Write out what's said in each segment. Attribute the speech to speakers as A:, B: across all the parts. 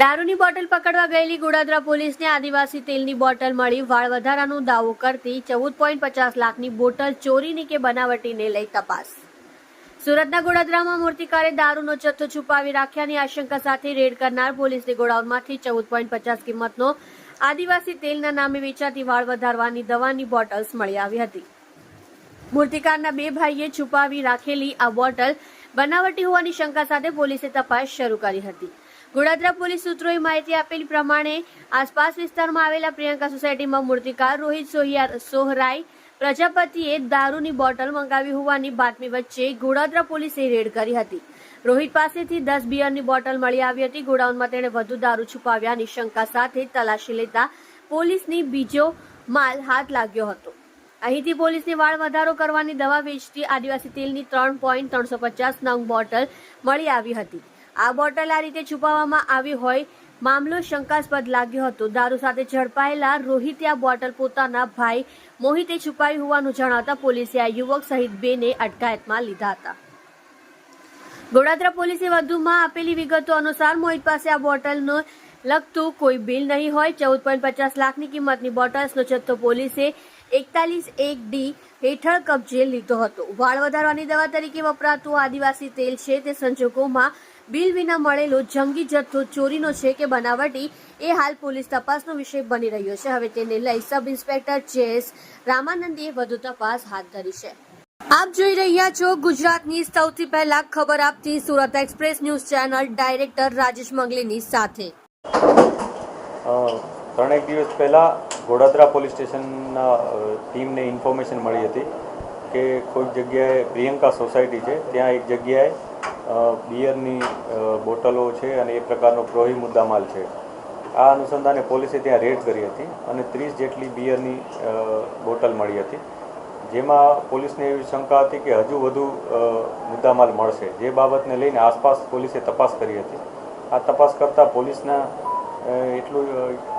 A: દારૂની બોટલ પકડવા ગયેલી ગોડાદરા પોલીસને આદિવાસી તેલની બોટલ મળી. વાળ વધારાનો દાવો કરતી ચૌદ પોઈન્ટ પચાસ લાખની બોટલ ચોરીની કે બનાવટીને લઈ તપાસ. સુરતના ગોડાદરામાં મૂર્તિકારે દારૂનો જથ્થો છુપાવી રાખ્યાની આશંકા સાથે રેડ કરનાર પોલીસની ગોડાઉનમાંથી ચૌદ પોઈન્ટ પચાસ કિંમતનો આદિવાસી તેલના નામે વેચાતી વાળ વધારવાની દવાની બોટલ્સ મળી આવી હતી. મૂર્તિકારના બે ભાઈએ છુપાવી રાખેલી આ બોટલ બનાવટી હોવાની શંકા સાથે પોલીસે તપાસ શરૂ કરી હતી. ગોડાદરા પોલીસ સૂત્રોએ માહિતી આપેલી પ્રમાણે આસપાસ વિસ્તારમાં આવેલા પ્રિયંકા સોસાયટીમાં મૂર્તિકાર રોહિત સોહરાય પ્રજાપતિએ દારૂની બોટલ મંગાવી હોવાની બાતમી વચ્ચે ગોડાદરા પોલીસે રેડ કરી હતી. રોહિત પાસેથી દસ બિયરની બોટલ મળી આવી હતી. ગોડાઉનમાં તેણે વધુ દારૂ છુપાવ્યાની શંકા સાથે તલાશી લેતા પોલીસની બીજો માલ હાથ લાગ્યો હતો. અહીંથી પોલીસને વાળ વધારો કરવાની દવા વેચતી આદિવાસી તેલની ત્રણ પોઈન્ટ ત્રણસો પચાસ નંગ બોટલ મળી આવી હતી. આ બોટલ આ રીતે છુપાવવામાં આવી હોય, મામલો શંકાસ્પદ લાગ્યો હતો. દારૂ સાથે ઝડપાયેલા રોહિતે આ બોટલ પોતાના ભાઈ મોહિતે છુપાવી હોવાનું જણાવતા પોલીસે આ યુવક સહિત બેને અટકાયતમાં લીધા હતા. ગોડાદરા પોલીસે વધુમાં આપેલી વિગતો અનુસાર મોહિત પાસે આ બોટલનો લગતું કોઈ બિલ નહીં હોય, ચૌદ પોઈન્ટ પચાસ લાખની કિંમતની બોટલ્સનો જથ્થો પોલીસે એકતાલીસ એક ડી હેઠળ કબજે લીધો હતો. વાળ વધારવાની દવા તરીકે વપરાતું આદિવાસી તેલ છે તે સંજોગોમાં બિલ વિના મળેલો જંગી જથ્થો ચોરીનો છે કે બનાવટી એ હાલ પોલીસ તપાસનો વિષય બની રહ્યો છે. હવે તેને લઈ સબ ઇન્સ્પેક્ટર ચેસ રામાનંદીએ વધુ તપાસ હાથ ધરી છે. આપ જોઈ રહ્યા છો ગુજરાતની સૌથી પહેલા ખબર આપતી Surat express news channel director Rajesh મંગલીની સાથે.
B: ત્રણેક દિવસ પહેલાં ગોડાદરા પોલીસ સ્ટેશનના ટીમને ઇન્ફોર્મેશન મળી હતી કે કોઈક જગ્યાએ પ્રિયંકા સોસાયટી છે. ત્યાં એક જગ્યાએ બિયરની બોટલો છે અને એ પ્રકારનો પ્રોહી મુદ્દામાલ છે. આ અનુસંધાને પોલીસે ત્યાં રેડ કરી હતી અને ત્રીસ જેટલી બિયરની બોટલ મળી હતી. જેમાં પોલીસને એવી શંકા હતી કે હજુ વધુ મુદ્દામાલ મળશે. જે બાબતને લઈને આસપાસ પોલીસે તપાસ કરી હતી. આ તપાસ કરતાં પોલીસના એટલું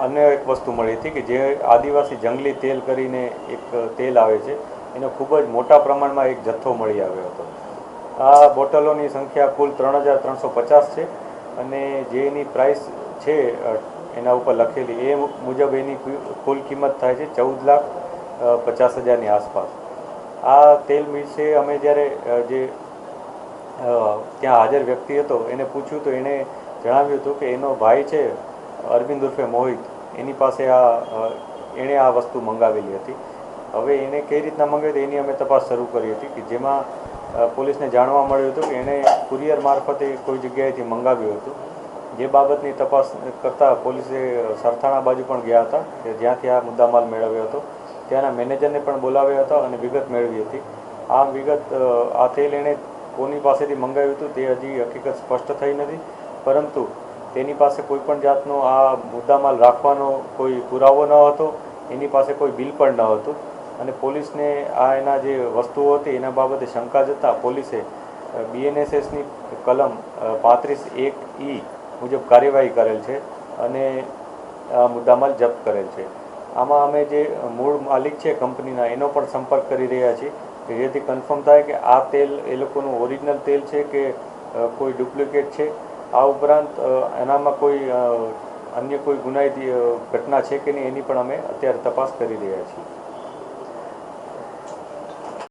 B: અન્ય એક વસ્તુ મળી હતી કે જે આદિવાસી જંગલી તેલ કરીને એક તેલ આવે છે, એનો ખૂબ જ મોટા પ્રમાણમાં એક જથ્થો મળી આવ્યો હતો. આ બોટલોની સંખ્યા કુલ ત્રણ હજાર ત્રણસો પચાસ છે અને જે એની પ્રાઇસ છે એના ઉપર લખેલી, એ મુજબ એની કુલ કિંમત થાય છે ચૌદ લાખ પચાસ હજારની આસપાસ. આ તેલ વિશે અમે જ્યારે જે ત્યાં હાજર વ્યક્તિ હતો, એને પૂછ્યું તો એણે જણાવ્યું હતું કે એનો ભાઈ છે, અરવિંદ ઉર્ફે મોહિત, એની પાસે આ એણે આ વસ્તુ મંગાવેલી હતી. હવે એને કઈ રીતના મંગાવી હતી એની અમે તપાસ શરૂ કરી હતી કે જેમાં પોલીસને જાણવા મળ્યું હતું કે એણે કુરિયર મારફતે કોઈ જગ્યાએથી મંગાવ્યું હતું. જે બાબતની તપાસ કરતાં પોલીસે સરથાણા બાજુ પણ ગયા હતા, કે જ્યાંથી આ મુદ્દામાલ મેળવ્યો હતો. ત્યાંના મેનેજરને પણ બોલાવ્યા હતા અને વિગત મેળવી હતી. આ વિગત આ તેલ એણે કોની પાસેથી મંગાવ્યું હતું તે હજી હકીકત સ્પષ્ટ થઈ નથી. પરંતુ તેની પાસે કોઈ પણ જાતનો આ મુદ્દામાલ રાખવાનો કોઈ પુરાવો ન હતો, એની પાસે કોઈ બિલ પણ ન હતું. અને પોલીસને આ એના જે વસ્તુઓ હતી, એના બાબતે શંકા જતાં પોલીસે બીએનએસએસની કલમ પાંત્રીસ એક ઈ મુજબ કાર્યવાહી કરેલ છે અને આ મુદ્દામાલ જપ્ત કરેલ છે. આમાં અમે જે મૂળ માલિક છે કંપનીના, એનો પણ સંપર્ક કરી રહ્યા છીએ. કે જેથી કન્ફર્મ થાય કે આ તેલ, એ લોકોનું ઓરિજિનલ તેલ છે કે કોઈ ડુપ્લિકેટ છે? આ ઉપરાંત એનામાં કોઈ અન્ય કોઈ ગુનાહિત ઘટના છે કે નહીં એની પણ અમે અત્યારે તપાસ કરી રહ્યા છીએ.